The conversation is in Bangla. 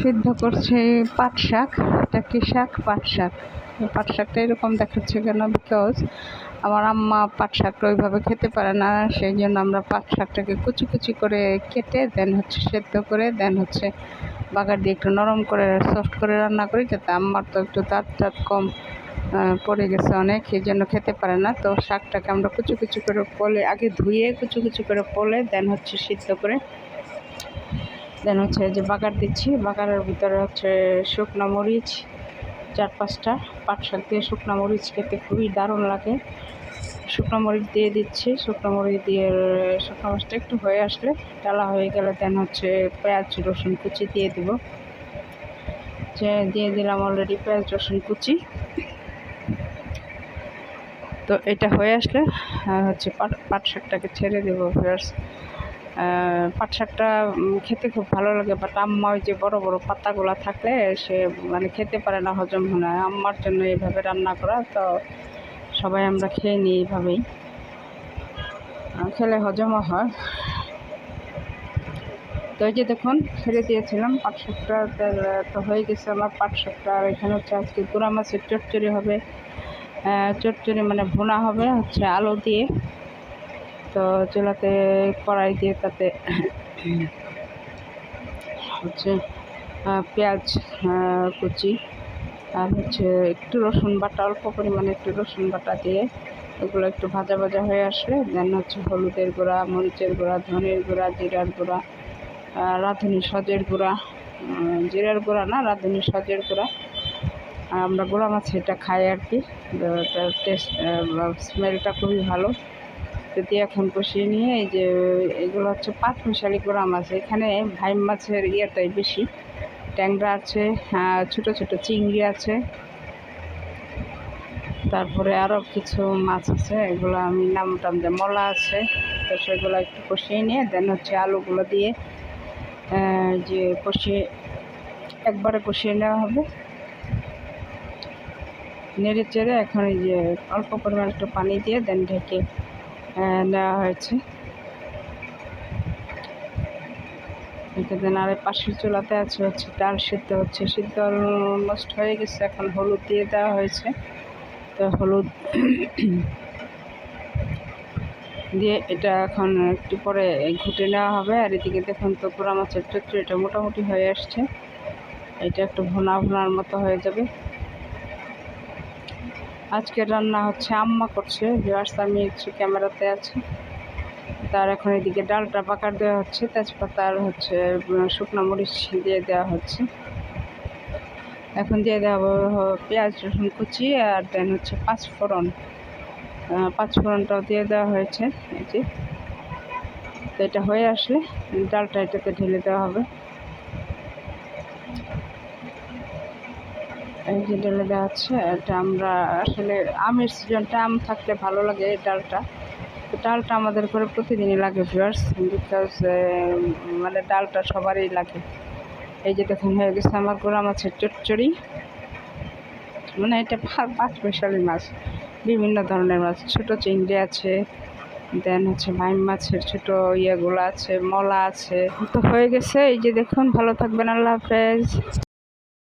সিদ্ধ করছে পাট শাক। এটা কি শাক? পাট শাক। পাট শাকটা এরকম দেখাচ্ছে কেন? বিকজ আমার আম্মা পাট শাকটা ওইভাবে খেতে পারে না, সেই জন্য আমরা পাট শাকটাকে কুচি কুচি করে কেটে দেন হচ্ছে সেদ্ধ করে দেন হচ্ছে বাগার দিয়ে একটু নরম করে সফট করে রান্না করি, যাতে আম্মার তো একটু দাঁত টাত কম পড়ে গেছে অনেক এই জন্য খেতে পারে না। তো শাকটাকে আমরা কুচি কুচি করে পলে, আগে ধুয়ে কুচি কুচি করে পলে দেন হচ্ছে সিদ্ধ করে দেন হচ্ছে যে বাগার দিচ্ছি, বাগারের ভিতরে হচ্ছে শুকনো মরিচ, চার পাঁচটা পাট শাক দিয়ে শুকনো মরিচ খেতে খুবই দারুণ লাগে। শুকনো মরিচ দিয়ে দিচ্ছি, শুকনো মরিচ দিয়ে, শুকনো মরিচটা একটু হয়ে আসলে ডালা হয়ে গেলে দেন হচ্ছে পেঁয়াজ, রসুন কুচি দিয়ে দিব। যে দিয়ে দিলাম অলরেডি পেঁয়াজ, রসুন কুচি। তো এটা হয়ে আসলে হচ্ছে পাট পাট শাকটাকে ছেড়ে দেবো ফেরার্স পাট শাকটা খেতে খুব ভালো লাগে বাট আম্মা ওই যে বড় বড় পাতাগুলো থাকলে সে মানে খেতে পারে না, হজম হয় না। আম্মার জন্য এইভাবে রান্না করা, তো সবাই আমরা খেয়ে নিই এইভাবেই। খেলে হজমও হয়। তো ওই যে দেখুন ছেড়ে দিয়েছিলাম পাট শাকটা তো হয়ে গেছে আমার পাট শাকটা। আর এখানে হচ্ছে আজকে গুঁড়া মাছের চচ্চড়ি হবে। চচ্চড়ি মানে ভুনা হবে, হচ্ছে আলু দিয়ে। তো চুলাতে কড়াই দিয়ে তাতে হচ্ছে পেঁয়াজ কুচি, আর হচ্ছে একটু রসুন বাটা, অল্প পরিমাণে একটু রসুন বাটা দিয়ে এগুলো একটু ভাজা ভাজা হয়ে আসলে দেন হচ্ছে হলুদের গুঁড়া, মরিচের গুঁড়া, ধনের গুঁড়া, জিরার গুঁড়া রাঁধুনি সজের গুঁড়া জিরার গুঁড়া না, রাঁধুনি সজের গুঁড়া। আমরা গুঁড়া মাছ এটা খাই আর কি। টেস্ট স্মেলটা খুবই ভালো। যদি এখন কষিয়ে নিয়ে এই যে, এগুলো হচ্ছে পাঁচ মিশালি গোড়া মাছ এখানে ভাইম মাছের ইয়েটাই বেশি। ট্যাংরা আছে ছোট ছোট চিংড়ি আছে। তারপরে আরও কিছু মাছ আছে, এগুলো আমি নাম টাম যে মলা আছে, তো সেগুলো একটু কষিয়ে নিয়ে, দেন হচ্ছে আলুগুলো দিয়ে যে কষিয়ে, একবারে কষিয়ে নেওয়া হবে। নেড়ে চেড়ে এখন এই যে অল্প পরিমাণ একটু পানি দিয়ে, দেন ঢেকে নেওয়া হয়েছে। দেন আর পাশের চুলাতে আছে, হচ্ছে ডাল সিদ্ধ হচ্ছে। সিদ্ধ অলমোস্ট হয়ে গেছে, এখন হলুদ দিয়ে দেওয়া হয়েছে। তো হলুদ দিয়ে এটা এখন একটু পরে ঘুটে নেওয়া হবে। আর এদিকে দেখুন তো পোড়া মাছের চচ্চড়িটা মোটামুটি হয়ে আসছে। এটা একটু ভোনা ভোনার মতো হয়ে যাবে। আজকের রান্না হচ্ছে আম্মা করছে। ভিউয়ার্স আমি একটু ক্যামেরাতে আছি। তার এখন এদিকে ডালটা পাকার দেওয়া হচ্ছে। তেজপাতা আর হচ্ছে শুকনো মরিচ দিয়ে দেওয়া হচ্ছে। এখন দিয়ে দেওয়া পেঁয়াজ, রসুন কুচি আর দেন হচ্ছে পাঁচফোড়ন পাঁচফোড়নটাও দিয়ে দেওয়া হয়েছে। এই যে। তো এটা হয়ে আসলে, ডালটা এটাতে ঢেলে দেওয়া হবে। এই দেওয়া হচ্ছে এটা আমরা আসলে আমের সিজনটা আম থাকলে ভালো লাগে এই ডালটা। ডালটা আমাদের ঘরে প্রতিদিনই লাগে ভিউয়ার্স বিকজ মানে ডালটা সবারই লাগে। এই যে দেখুন, হয়ে গেছে আমার গোড়া মাছের চচ্চড়ি। মানে এটা পাঁচ বৈশালী মাছ, বিভিন্ন ধরনের মাছ। ছোট চিংড়ি আছে দেন হচ্ছে ভাইম মাছের ছোট ইয়েগুলো আছে, মলা আছে। তো হয়ে গেছে, এই যে দেখুন, ভালো থাকবেন, আল্লাহ হাফেজ।